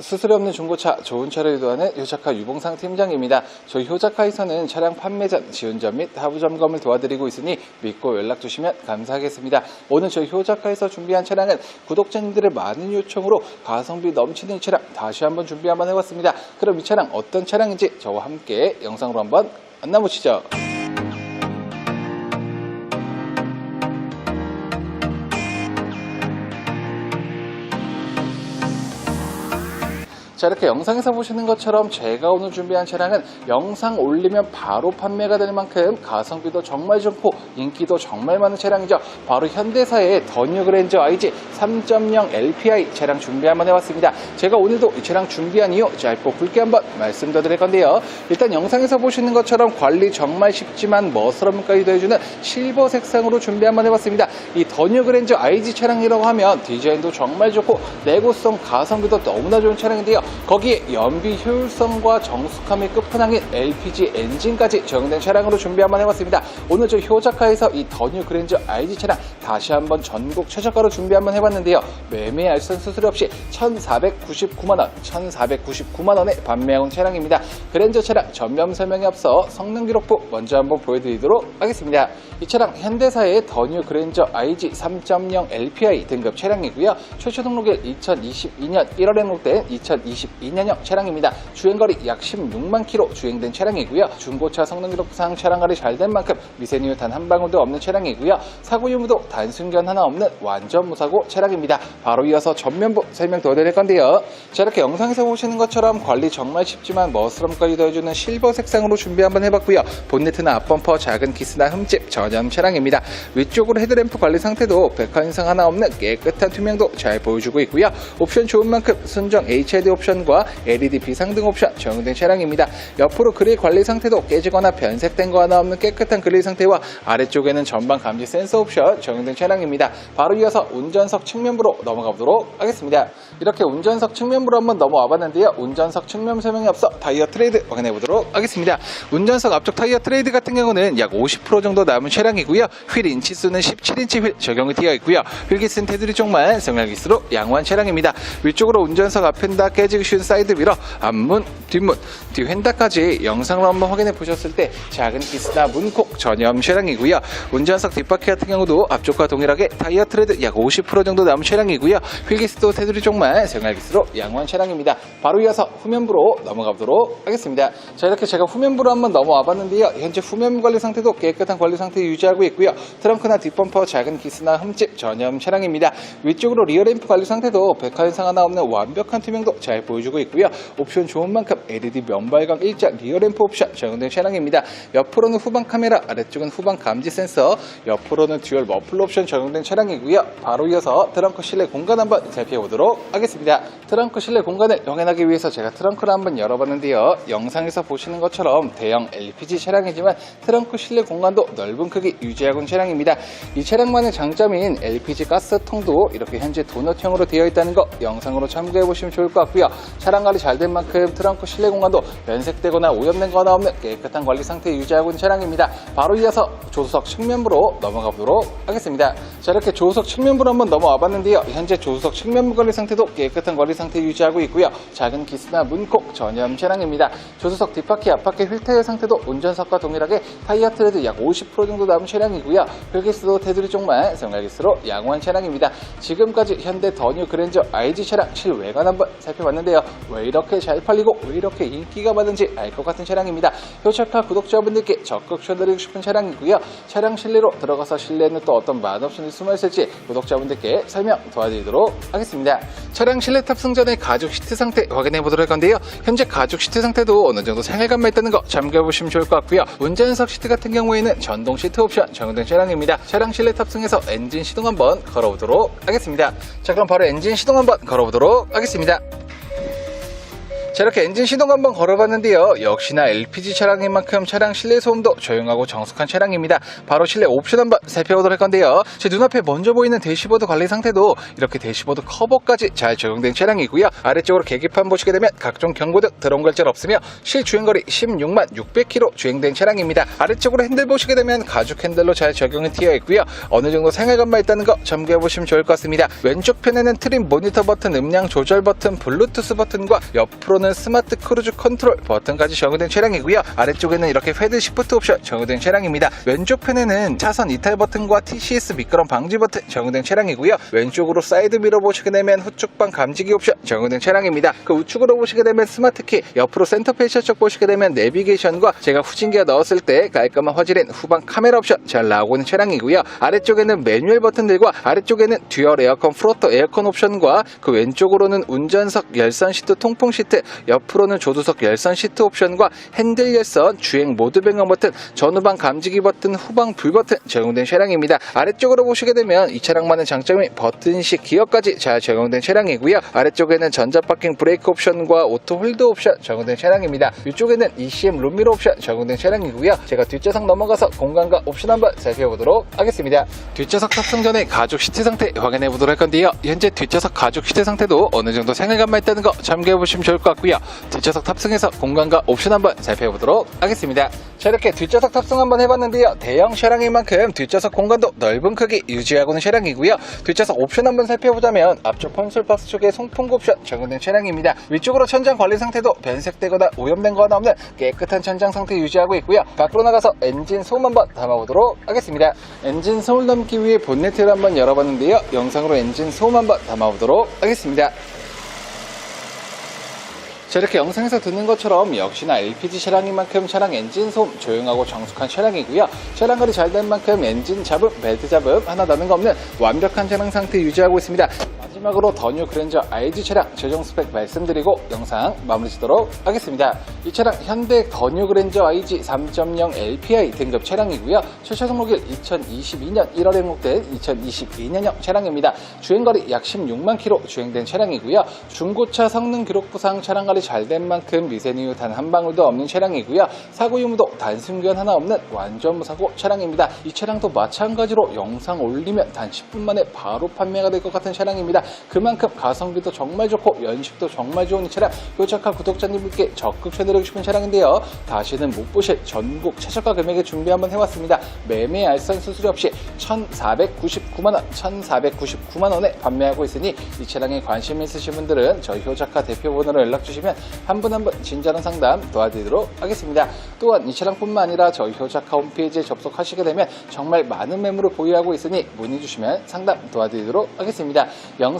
수수료 없는 중고차, 좋은 차를 유도하는 효자카 유봉상 팀장입니다. 저희 효자카에서는 차량 판매 전 지운전 및 하부 점검을 도와드리고 있으니 믿고 연락 주시면 감사하겠습니다. 오늘 저희 효자카에서 준비한 차량은 구독자님들의 많은 요청으로 가성비 넘치는 이 차량 다시 한번 준비 한번 해봤습니다. 그럼 이 차량 어떤 차량인지 저와 함께 영상으로 한번 만나보시죠. 자 이렇게 영상에서 보시는 것처럼 제가 오늘 준비한 차량은 영상 올리면 바로 판매가 될 만큼 가성비도 정말 좋고 인기도 정말 많은 차량이죠. 바로 현대사의 더 뉴 그랜저 IG 3.0 LPI 차량 준비 한번 해봤습니다. 제가 오늘도 이 차량 준비한 이유 짧고 굵게 한번 말씀드릴 건데요. 일단 영상에서 보시는 것처럼 관리 정말 쉽지만 멋스러움까지 더해주는 실버 색상으로 준비 한번 해봤습니다. 이 더 뉴 그랜저 IG 차량이라고 하면 디자인도 정말 좋고 내구성 가성비도 너무나 좋은 차량인데요 거기에 연비 효율성과 정숙함이 끝판왕인 LPG 엔진까지 적용된 차량으로 준비 한번 해봤습니다. 오늘 저 효자카에서 이 더뉴 그랜저 IG 차량 다시 한번 전국 최저가로 준비 한번 해봤는데요. 매매 알선 수수료 없이 1,499만원, 1,499만원에 판매해온 차량입니다. 그랜저 차량 전면 설명에 앞서 성능 기록부 먼저 한번 보여드리도록 하겠습니다. 이 차량 현대사의 더뉴 그랜저 IG 3.0 LPI 등급 차량이고요. 최초 등록일 2022년 1월에 등록된 2022 년형 차량입니다. 주행거리 약 16만 킬로 주행된 차량이고요. 중고차 성능 기록상 차량 관리 잘 된 만큼 단한 방울도 없는 차량이고요. 사고 유무도 단순견 하나 없는 완전 무사고 차량입니다. 바로 이어서 전면부 설명 도와드릴 건데요. 자 이렇게 영상에서 보시는 것처럼 관리 정말 쉽지만 멋스럼까지 더해주는 실버 색상으로 준비 한번 해봤고요. 본네트나 앞범퍼 작은 기스나 흠집 전염 차량입니다. 위쪽으로 헤드램프 관리 상태도 백화 인상 하나 없는 깨끗한 투명도 잘 보여주고 있고요. 옵션 좋은 만큼 순정 HID 옵션 과 LED 비상등 옵션 적용된 차량입니다. 옆으로 그릴 관리 상태도 깨지거나 변색된 거 하나 없는 깨끗한 그릴 상태와 아래쪽에는 전방 감지 센서 옵션 적용된 차량입니다. 바로 이어서 운전석 측면부로 넘어가 보도록 하겠습니다. 이렇게 운전석 측면부로 한번 넘어와 봤는데요. 운전석 측면 설명에 앞서 타이어 트레이드 확인해 보도록 하겠습니다. 운전석 앞쪽 타이어 트레이드 같은 경우는 약 50% 정도 남은 차량이고요. 휠 인치수는 17인치 휠 적용이 되어 있고요. 휠기스는 테두리 쪽만 생활기스로 양호한 차량입니다. 위쪽으로 운전석 앞펜다 깨 지기 쉬운 사이드 미러, 앞문, 뒷문, 뒤 휀다까지 영상으로 한번 확인해 보셨을 때 작은 기스나 문콕 전염 차량이고요. 운전석 뒷바퀴 같은 경우도 앞쪽과 동일하게 타이어 트레드 약 50% 정도 남은 차량이고요. 휠기스도 테두리 쪽만 생활 기스로 양호한 차량입니다. 바로 이어서 후면부로 넘어가 보도록 하겠습니다. 자 이렇게 제가 후면부로 한번 넘어와 봤는데요. 현재 후면 관리 상태도 깨끗한 관리 상태 유지하고 있고요. 트렁크나 뒷범퍼 작은 기스나 흠집 전염 차량입니다. 위쪽으로 리어 램프 관리 상태도 백화 현상 하나 없는 완벽한 투명도 잘 보여주고 있고요. 옵션 좋은 만큼 LED 면발광 일자 리어 램프 옵션 적용된 차량입니다. 옆으로는 후방 카메라, 아래쪽은 후방 감지 센서, 옆으로는 듀얼 머플러 옵션 적용된 차량이고요. 바로 이어서 트렁크 실내 공간 한번 살펴보도록 하겠습니다. 트렁크 실내 공간을 확인하기 위해서 제가 트렁크를 한번 열어봤는데요. 영상에서 보시는 것처럼 대형 LPG 차량이지만 트렁크 실내 공간도 넓은 크기 유지하고 있는 차량입니다. 이 차량만의 장점인 LPG 가스통도 이렇게 현재 도넛형으로 되어 있다는 거 영상으로 참고해 보시면 좋을 것 같고요. 차량 관리 잘 된 만큼 트렁크 실내 공간도 변색되거나 오염된 거나 없는 깨끗한 관리 상태 유지하고 있는 차량입니다. 바로 이어서 조수석 측면부로 넘어가 보도록 하겠습니다. 자 이렇게 조수석 측면부로 한번 넘어와 봤는데요. 현재 조수석 측면부 관리 상태도 깨끗한 관리 상태 유지하고 있고요. 작은 기스나 문콕 전염 차량입니다. 조수석 뒷바퀴 앞바퀴 휠 타이어 상태도 운전석과 동일하게 타이어 트레드 약 50% 정도 남은 차량이고요. 휠기스도 테두리 쪽만 생활기스로 양호한 차량입니다. 지금까지 현대 더뉴 그랜저 IG 차량 실외관 한번 살펴봤는데 요. 왜 이렇게 잘 팔리고 왜 이렇게 인기가 많은지 알 것 같은 차량입니다. 효차카 구독자분들께 적극 추천드리고 싶은 차량이고요. 차량 실내로 들어가서 실내에는 또 어떤 맛없는 숨어 있을지 구독자분들께 설명 도와드리도록 하겠습니다. 차량 실내 탑승 전에 가죽 시트 상태 확인해 보도록 할 건데요. 현재 가죽 시트 상태도 어느 정도 생활감만 있다는 거 참고해 보시면 좋을 것 같고요. 운전석 시트 같은 경우에는 전동 시트 옵션 적용된 차량입니다. 차량 실내 탑승해서 엔진 시동 한번 걸어보도록 하겠습니다. 자 그럼 바로 엔진 시동 한번 걸어보도록 하겠습니다. 자자 이렇게 엔진 시동 한번 걸어봤는데요. 역시나 LPG 차량인 만큼 차량 실내 소음도 조용하고 정숙한 차량입니다. 바로 실내 옵션 한번 살펴보도록 할 건데요. 제 눈앞에 먼저 보이는 대시보드 관리 상태도 이렇게 대시보드 커버까지 잘 적용된 차량이고요. 아래쪽으로 계기판 보시게 되면 각종 경고등 드론 결절 없으며 실주행거리 16만 600km 주행된 차량입니다. 아래쪽으로 핸들 보시게 되면 가죽 핸들로 잘 적용이 되어 있고요. 어느 정도 생활감만 있다는 거 점검해 보시면 좋을 것 같습니다. 왼쪽 편에는 트림 모니터 버튼 음량 조절 버튼 블루투스 버튼과 옆으로는 스마트 크루즈 컨트롤 버튼까지 적용된 차량이고요. 아래쪽에는 이렇게 패드 시프트 옵션 적용된 차량입니다. 왼쪽 편에는 차선 이탈 버튼과 TCS 미끄럼 방지 버튼 적용된 차량이고요. 왼쪽으로 사이드 미러 보시게 되면 후측방 감지기 옵션 적용된 차량입니다. 그 우측으로 보시게 되면 스마트 키 옆으로 센터 페이셔 쪽 보시게 되면 내비게이션과 제가 후진기어 넣었을 때 깔끔한 화질인 후방 카메라 옵션 잘 나오고 있는 차량이고요. 아래쪽에는 매뉴얼 버튼들과 아래쪽에는 듀얼 에어컨 프로토 에어컨 옵션과 그 왼쪽으로는 운전석 열선 시트 통풍 시트 옆으로는 조수석 열선 시트 옵션과 핸들 열선 주행 모드 변경 버튼 전후방 감지기 버튼 후방 불 버튼 적용된 차량입니다. 아래쪽으로 보시게 되면 이 차량만의 장점이 버튼식 기어까지 잘 적용된 차량이고요. 아래쪽에는 전자 파킹 브레이크 옵션과 오토 홀드 옵션 적용된 차량입니다. 위쪽에는 ECM 룸미러 옵션 적용된 차량이고요. 제가 뒷좌석 넘어가서 공간과 옵션 한번 살펴보도록 하겠습니다. 뒷좌석 탑승 전에 가죽 시트 상태 확인해 보도록 할 건데요. 현재 뒷좌석 가죽 시트 상태도 어느 정도 생활감만 있다는 거 참고해 보시면 좋을 것 같 고요. 뒷좌석 탑승해서 공간과 옵션 한번 살펴보도록 하겠습니다. 자 이렇게 뒷좌석 탑승 한번 해봤는데요. 대형 차량인 만큼 뒷좌석 공간도 넓은 크기 유지하고 있는 차량이고요. 뒷좌석 옵션 한번 살펴보자면 앞쪽 콘솔 박스 쪽에 송풍구 옵션 적용된 차량입니다. 위쪽으로 천장 관리 상태도 변색되거나 오염된 거나 없는 깨끗한 천장 상태 유지하고 있고요. 밖으로 나가서 엔진 소음 한번 담아보도록 하겠습니다. 엔진 소음 담기 위해 본네트를 한번 열어봤는데요. 영상으로 엔진 소음 한번 담아보도록 하겠습니다 자 이렇게 영상에서 듣는 것처럼 역시나 LPG 차량인 만큼 차량 엔진 소음 조용하고 정숙한 차량이고요. 차량 관리 잘 된 만큼 엔진 잡음, 벨트 잡음 하나 나는 거 없는 완벽한 차량 상태 유지하고 있습니다 마지막으로 더 뉴 그랜저 IG 차량 최종 스펙 말씀드리고 영상 마무리 짓도록 하겠습니다 이 차량 현대 더 뉴 그랜저 IG 3.0 LPI 등급 차량이고요 출차 등록일 2022년 1월에 등록된 2022년형 차량입니다 주행거리 약 16만 킬로 주행된 차량이고요 중고차 성능 기록 부상 차량 관리 잘 된 만큼 미세누유 단 한 방울도 없는 차량이고요. 사고 유무도 단순견 하나 없는 완전 무사고 차량입니다. 이 차량도 마찬가지로 영상 올리면 단 10분 만에 바로 판매가 될 것 같은 차량입니다. 그만큼 가성비도 정말 좋고 연식도 정말 좋은 이 차량 요착한 구독자님들께 적극 추천드리고 싶은 차량인데요. 다시는 못 보실 전국 최저가 금액에 준비 한번 해왔습니다. 매매 알선 수수료 없이 1,499만원, 1,499만원에 판매하고 있으니 이 차량에 관심 있으신 분들은 저희 효자카 대표 번호로 연락 주시면 한 분 한분 친절한 상담 도와드리도록 하겠습니다. 또한 이 차량뿐만 아니라 저희 효자카 홈페이지에 접속하시게 되면 정말 많은 매물을 보유하고 있으니 문의 주시면 상담 도와드리도록 하겠습니다. 영상